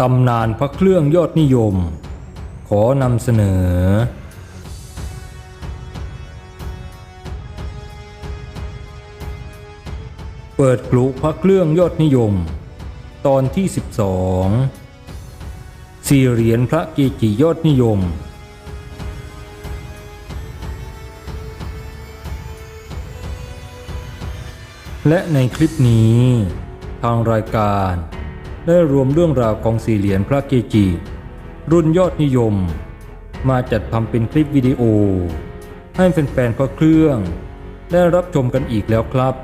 ตำนานพระเครื่องยอดนิยม ขอนำเสนอ เปิดกลุพระเครื่องยอดนิยม ตอนที่ 12สี่เหรียญพระเกจิยอดนิยม และในคลิปนี้ ทางรายการ ได้รวมเรื่องราวของสี่เหรียญพระเกจิ รุ่นยอดนิยม มาจัดทำเป็นคลิปวิดีโอ ให้แฟนๆพระเครื่อง ได้รับชมกันอีกแล้วครับ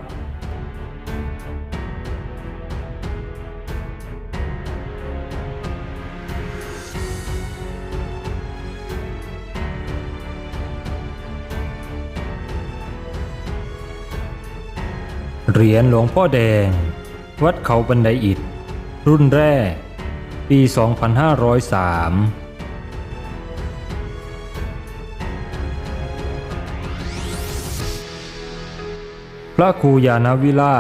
เหรียญหลวงพ่อแดง วัดเขาบันไดอิฐ รุ่นแรก ปี 2503พระครูยานวิลา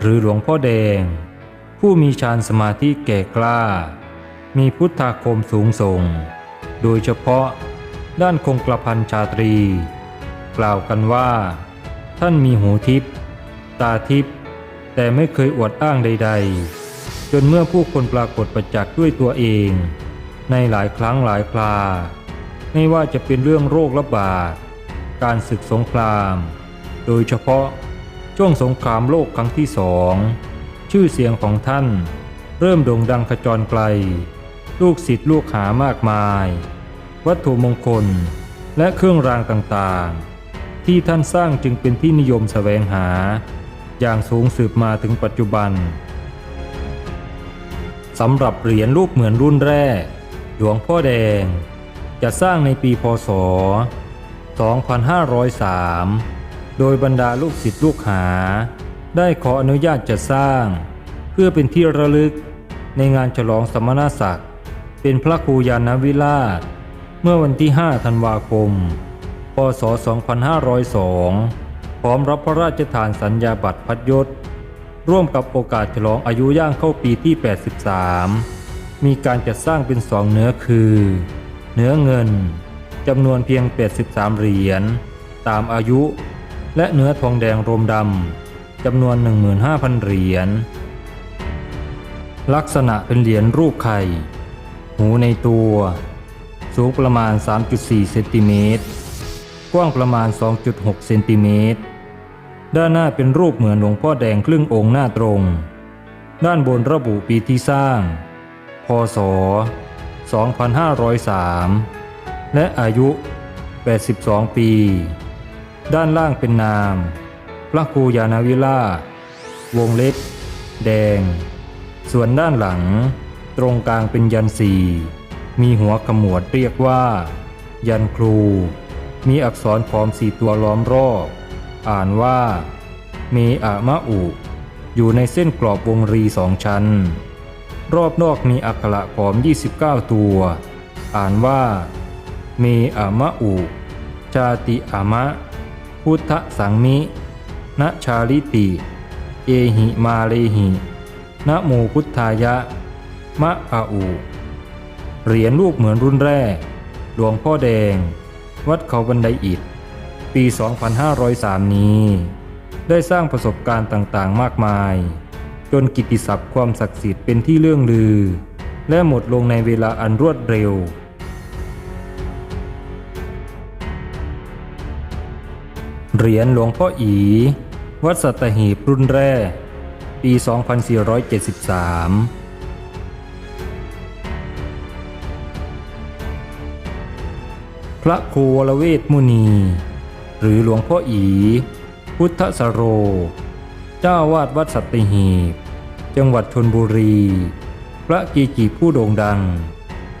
หรือหลวงพ่อแดง ผู้มีฌานสมาธิแก่กล้า มีพุทธาคมสูงส่ง โดยเฉพาะด้านคงกระพันชาตรี กล่าวกันว่า ท่านมีหูทิพย์ตาทิพย์แต่ไม่เคยอวดอ้างใด ๆ จนเมื่อผู้คนปรากฏประจักษ์ด้วยตัวเอง ในหลายครั้งหลายครา ไม่ว่าจะเป็นเรื่องโรคระบาด การศึกสงคราม โดยเฉพาะช่วงสงครามโลกครั้งที่สอง ชื่อเสียงของท่าน เริ่มโด่งดังขจรไกล ลูกศิษย์ลูกหามากมาย วัตถุมงคลและเครื่องรางต่างๆ ที่ท่านสร้างจึงเป็นที่นิยมแสวงหา อย่างสูงสืบมาถึงปัจจุบัน สำหรับเหรียญรูปเหมือนรุ่นแรก หลวงพ่อแดง จะสร้างในปีพศ 2503 โดยบรรดาลูกศิษย์ลูกหา ได้ขออนุญาตจะสร้าง เพื่อเป็นที่ระลึกในงานฉลองสมณศักดิ์ เป็นพระครูยานวิราช เมื่อวันที่ 5 ธันวาคม พศ 2502 พร้อมรับพระราชทานสัญญาบัตรพัดยศ ร่วมกับโอกาสฉลองอายุย่างเข้าปีที่ 83 มีการจัดสร้างเป็นสองเนื้อคือ เนื้อเงินจำนวนเพียง 83 เหรียญตามอายุ และเนื้อทองแดงรมดำจำนวน 15,000 เหรียญลักษณะเป็นเหรียญรูปไข่ หูในตัว สูงประมาณ 3.4 เซนติเมตร กว้างประมาณ 2.6 เซนติเมตร ด้านหน้าเป็นรูปเหมือนหลวงพ่อแดงครึ่งองค์หน้าตรง ด้านบนระบุปีที่สร้าง พศ 2503 และอายุ 82 ปี ด้านล่างเป็นนาม พระครูยานาวิลาวงเล็บ แดง ส่วนด้านหลัง ตรงกลางเป็นยันสีมีหัวขมวดเรียกว่า ยันครู มีอักษรพร้อมสี่ตัวล้อมรอบ อ่านว่า เมอะมะอุ อยู่ในเส้นกรอบวงรีสองชั้น รอบนอกมีอักขระขอม 29 ตัว อ่านว่า เมอะมะอุ ชาติอะมะ พุทธสังมิณชาลิติ เอหิมาเลหินะโมพุทธายะ มะอาอุ เหรียญรูปเหมือนรุ่นแรก หลวงพ่อแดง วัดเขาบันไดอิฐ ปี 2503 นี้ ได้สร้างประสบการณ์ต่างๆ มากมาย จนกิตติศัพท์ความศักดิ์สิทธิ์เป็นที่เลื่องลือ และหมดลงในเวลาอันรวดเร็ว เหรียญหลวงพ่ออี วัดสัตหีบรุ่นแรก ปี 2473พระครูวรเวทมุนี หรือหลวงพ่ออี พุทธสโร เจ้าวาดวัดสัตหีบ จังหวัดชนบุรี พระกีจิผู้โด่งดัง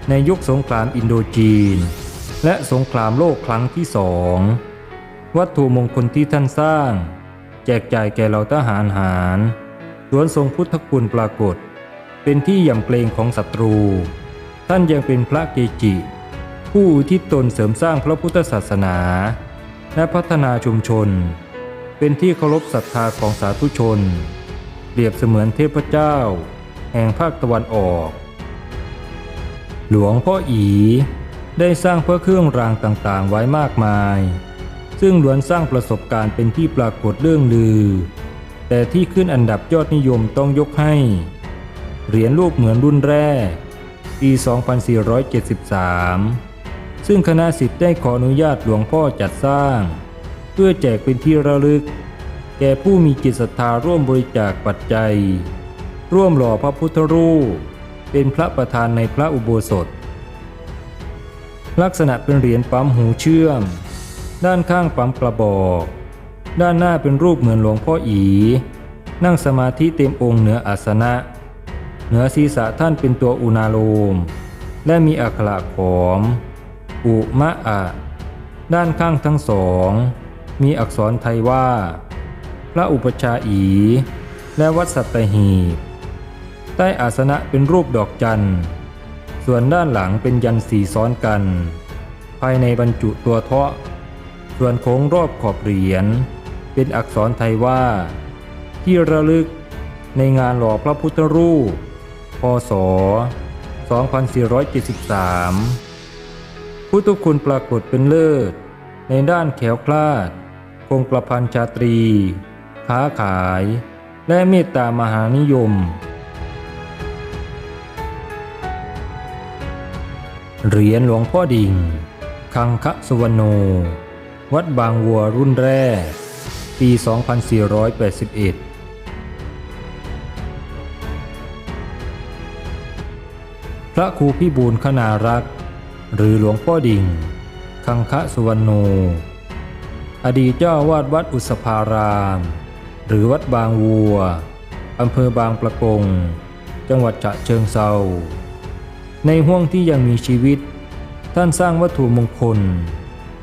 ในยุคสงครามอินโดจีน และสงครามโลกครั้งที่สองวัตถุมงคลที่ท่านสร้าง แจกจ่ายแก่เหล่าทหารหารล้วนทรงพุทธคุณปรากฏ เป็นที่ยำเกรงของศัตรู ท่านยังเป็นพระเกจิ ผู้ทิศตนเสริมสร้างพระพุทธศาสนา และพัฒนาชุมชน เป็นที่เคารพศรัทธาของสาธุชน เปรียบเสมือนเทพเจ้า แห่งภาคตะวันออก หลวงพ่ออีได้สร้างพระเครื่องรางต่างๆ ไว้มากมาย ซึ่งล้วนสร้างประสบการณ์เป็นที่ปรากฏเรื่องลือ แต่ที่ขึ้นอันดับยอดนิยมต้องยกให้ เหรียญรูปเหมือนรุ่นแรกปี 2473 ซึ่งคณะสิทธิ์ได้ขออนุญาตหลวงพ่อจัดสร้าง เพื่อแจกเป็นที่ระลึก แก่ผู้มีจิตศรัทธาร่วมบริจาคปัจจัย ร่วมหล่อพระพุทธรูป เป็นพระประธานในพระอุโบสถ ลักษณะเป็นเหรียญปั๊มหูเชื่อม ด้านข้างปั๊มกระบอก ด้านหน้าเป็นรูปเหมือนหลวงพ่ออี นั่งสมาธิเต็มองค์เหนืออาสนะ เหนือศีรษะท่านเป็นตัวอุณาโลม และมีอักขระขอม อุมะอะ ด้านข้างทั้งสอง มีอักษรไทยว่า พระอุปชาอี และวัดสัตหีบใต้อาสนะเป็นรูปดอกจันทร์ ส่วนด้านหลังเป็นยันสีซ้อนกัน ภายในบรรจุตัวเทาะ ส่วนโค้งรอบขอบเหรียญ เป็นอักษรไทยว่า ที่ระลึกในงานหล่อพระพุทธรูป พศ 2473 พุทธคุณปรากฏเป็นเลิศ ในด้านแขวคลาด คงประพันธ์ชาตรี ค้าขาย และเมตตามหานิยม เหรียญหลวงพ่อดิ่ง คังคะสุวรรณโน วัดบางวัวรุ่นแรก ปี 2481พระครูพิบูลคณารักษ์ หรือหลวงพ่อดิ่ง คังคะสุวรรณโนอดีตเจ้าวาดวัดอุสภาราม หรือวัดบางวัวอำเภอบางประกง จังหวัดฉะเชิงเซาในห่วงที่ยังมีชีวิต ท่านสร้างวัตถุมงคล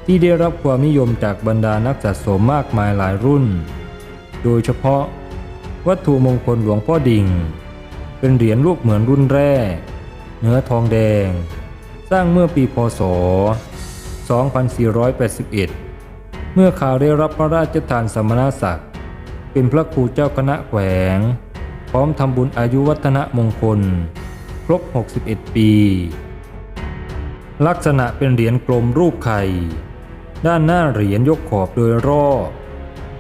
ที่ได้รับความนิยมจากบรรดานักสะสมมากมายหลายรุ่น โดยเฉพาะ วัตถุมงคลหลวงพ่อดิ่ง เป็นเหรียญรูปเหมือนรุ่นแรก เนื้อทองแดง สร้างเมื่อปีพศ 2481 เมื่อข่าวได้รับพระราชทานสมณศักดิ์ เป็นพระครูเจ้าคณะแขวง พร้อมทำบุญอายุวัฒนมงคล ครบ 61 ปี ลักษณะเป็นเหรียญกลมรูปไข่ ด้านหน้าเหรียญยกขอบโดยรอบ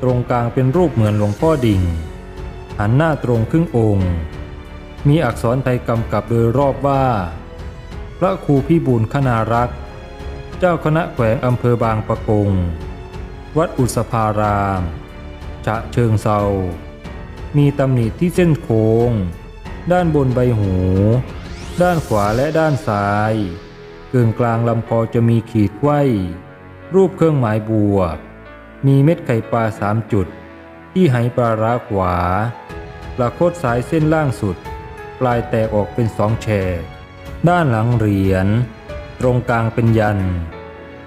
ตรงกลางเป็นรูปเหมือนหลวงพ่อดิ่ง หันหน้าตรงครึ่งองค์ มีอักษรไทยกำกับโดยรอบว่า ระครูพิบูลคณารักษ์ เจ้าคณะแขวงอำเภอบางปะกง วัดอุสภารามฉะเชิงเซามีตำหนิที่เส้นโค้ง ด้านบนใบหู ด้านขวาและด้านซ้ายเกิงกลางลำคอจะมีขีดไว้รูปเครื่องหมายบวก มีเม็ดไข่ปลาสามจุด ที่ไหปลาร้าขวาประโคตซ้ายเส้นล่างสุด ปลายแตกออกเป็นสองแฉก ด้านหลังเหรียญ ตรงกลางเป็นยัน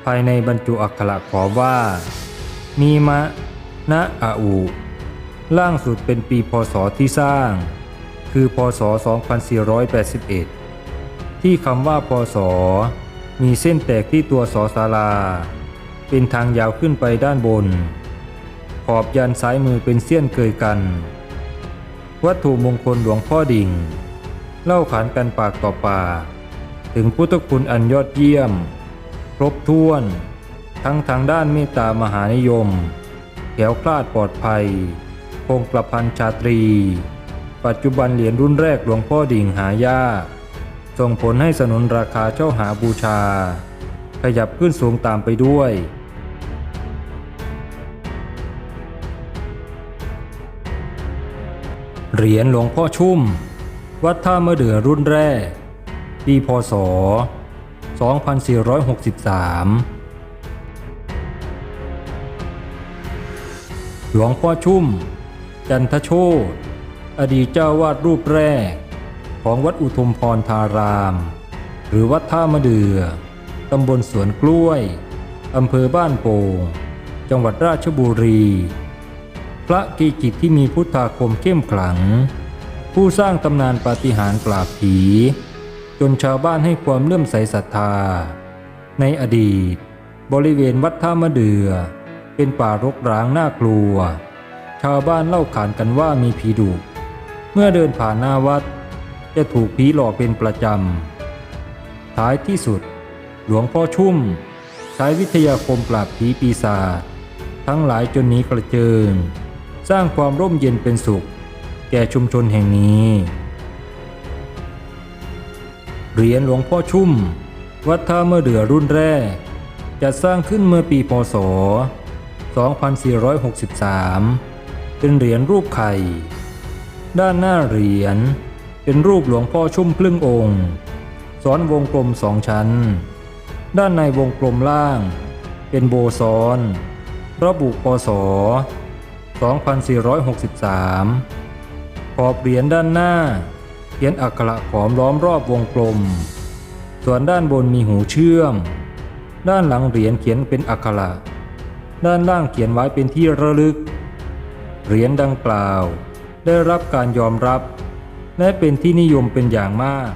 ภายในบรรจุอักขระขอว่า มีมะนะอาอุล่างสุดเป็นปีพศที่สร้าง คือพศ 2481 ที่คำว่าพศ มีเส้นแตกที่ตัวสอศาลา เป็นทางยาวขึ้นไปด้านบน ขอบยันซ้ายมือเป็นเสี้ยนเกยกัน วัตถุมงคลหลวงพ่อดิ่ง เล่าขานกันปากต่อปาก ถึงพุทธคุณอันยอดเยี่ยม ครบถ้วน ทั้งทางด้านเมตตามหานิยมแขวคลาดปลอดภัย คงประพันธ์ชาตรี ปัจจุบันเหรียญรุ่นแรกหลวงพ่อดิ่งหายากส่งผลให้สนุนราคาเช่าหาบูชา ขยับขึ้นสูงตามไปด้วยเหรียญหลวงพ่อชุ่ม วัดท่ามะเดื่อรุ่นแรก ปีพศ 2463 หลวงพ่อชุ่ม จันทโชตอดีตเจ้าวาดรูปแรก ของวัดอุทุมพรธาราม หรือวัดท่ามะเดือตำบลสวนกล้วย อำเภอบ้านโป่ง จังหวัดราชบุรี พระกีจิตที่มีพุทธาคมเข้มขลัง ผู้สร้างตำนานปาฏิหาริย์ปราบผี จนชาวบ้านให้ความเลื่อมใสศรัทธา ในอดีต บริเวณวัดท่ามะเดือ เป็นป่ารกร้างน่ากลัว ชาวบ้านเล่าขานกันว่ามีผีดุเมื่อเดินผ่านหน้าวัด จะถูกผีหลอกเป็นประจำ ท้ายที่สุด หลวงพ่อชุ่ม ใช้วิทยาคมปราบผีปีศาจทั้งหลายจนหนี้กระเจิง สร้างความร่มเย็นเป็นสุข แก่ชุมชนแห่งนี้ เหรียญหลวงพ่อชุ่ม วัดท่าเมื่อเดือรุ่นแรก จัดสร้างขึ้นเมื่อปีพศ 2463 เป็นเหรียญรูปไข่ ด้านหน้าเหรียญเป็นรูปหลวงพ่อชุ่มครึ่งองค์ซ้อนวงกลมสองชั้น ด้านในวงกลมล่าง เป็นโบซ้อน ระบุพศ2463 ขอบเหรียญด้านหน้าเขียนอักขระขอมล้อมรอบวงกลม ส่วนด้านบนมีหูเชื่อม ด้านหลังเหรียญเขียนเป็นอักขระ ด้านล่างเขียนไว้เป็นที่ระลึก เหรียญดังกล่าว ได้รับการยอมรับ และเป็นที่นิยมเป็นอย่างมาก